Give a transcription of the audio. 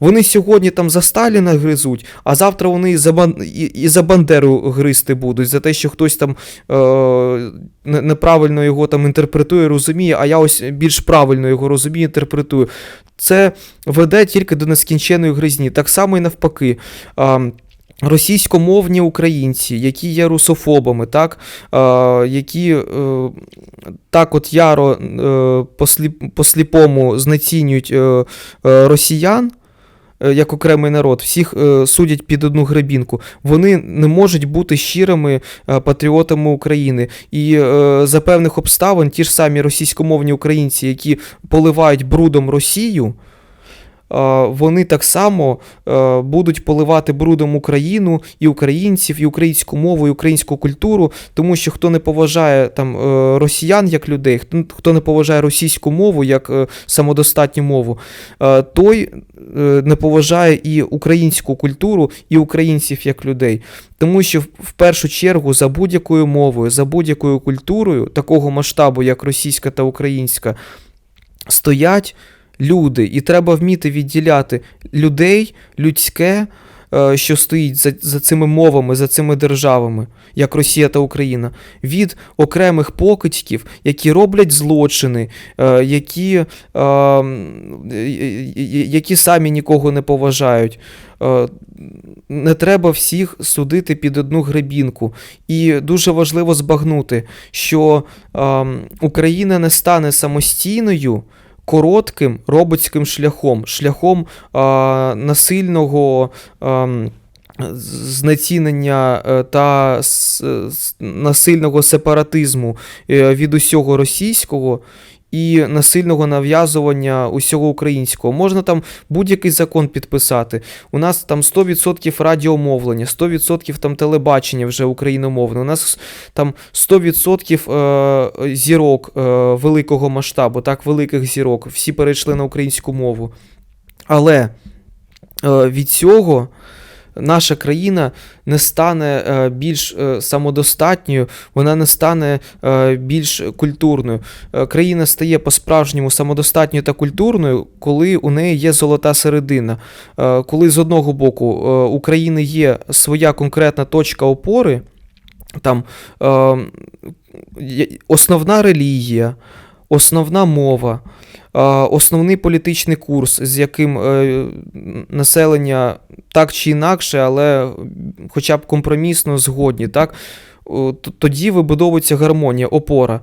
Вони сьогодні там за Сталіна гризуть, а завтра вони і за, Бан... і, за Бандеру гризти будуть, за те, що хтось там е... неправильно його там інтерпретує, розуміє, а я ось більш правильно його розумію, інтерпретую. Це веде тільки до нескінченої гризні. Так само і навпаки. А, Російськомовні українці, які є русофобами, так, е, які е, так от яро е, посліп, посліпому знецінюють е, е, росіян. Е, Як окремий народ, всіх е, судять під одну гребінку. Вони не можуть бути щирими е, патріотами України. І за певних обставин ті ж самі російськомовні українці, які поливають брудом Росію, вони так само е, будуть поливати брудом Україну і українців, і українську мову, і українську культуру, тому що хто не поважає там е, росіян як людей, хто, не поважає російську мову як е, самодостатню мову, той не поважає і українську культуру, і українців як людей. Тому що в першу чергу за будь-якою мовою, за будь-якою культурою такого масштабу, як російська та українська, стоять люди, і треба вміти відділяти людей, людське, е, що стоїть за, за цими мовами, за цими державами, як Росія та Україна, від окремих покидьків, які роблять злочини, е, які, е, які самі нікого не поважають. Не треба всіх судити під одну гребінку. І дуже важливо збагнути, що ем, Україна не стане самостійною коротким робоцьким шляхом, шляхом а, насильного. ем, Знецінення е, та насильного сепаратизму е, від усього російського і насильного нав'язування усього українського. Можна там будь-який закон підписати. У нас там 100% радіомовлення, 100% там телебачення вже україномовне. У нас там 100% е, зірок е, великого масштабу, так, великих зірок. Всі перейшли на українську мову. Але е, від цього наша країна не стане е, більш е, самодостатньою, вона не стане е, більш культурною. Країна стає по-справжньому самодостатньою та культурною, коли у неї є золота середина. Коли з одного боку е, у країни є своя конкретна точка опори, там е, основна релігія, основна мова, основний політичний курс, з яким е, населення так чи інакше, але хоча б компромісно згодні, так? Тоді вибудовується гармонія, опора.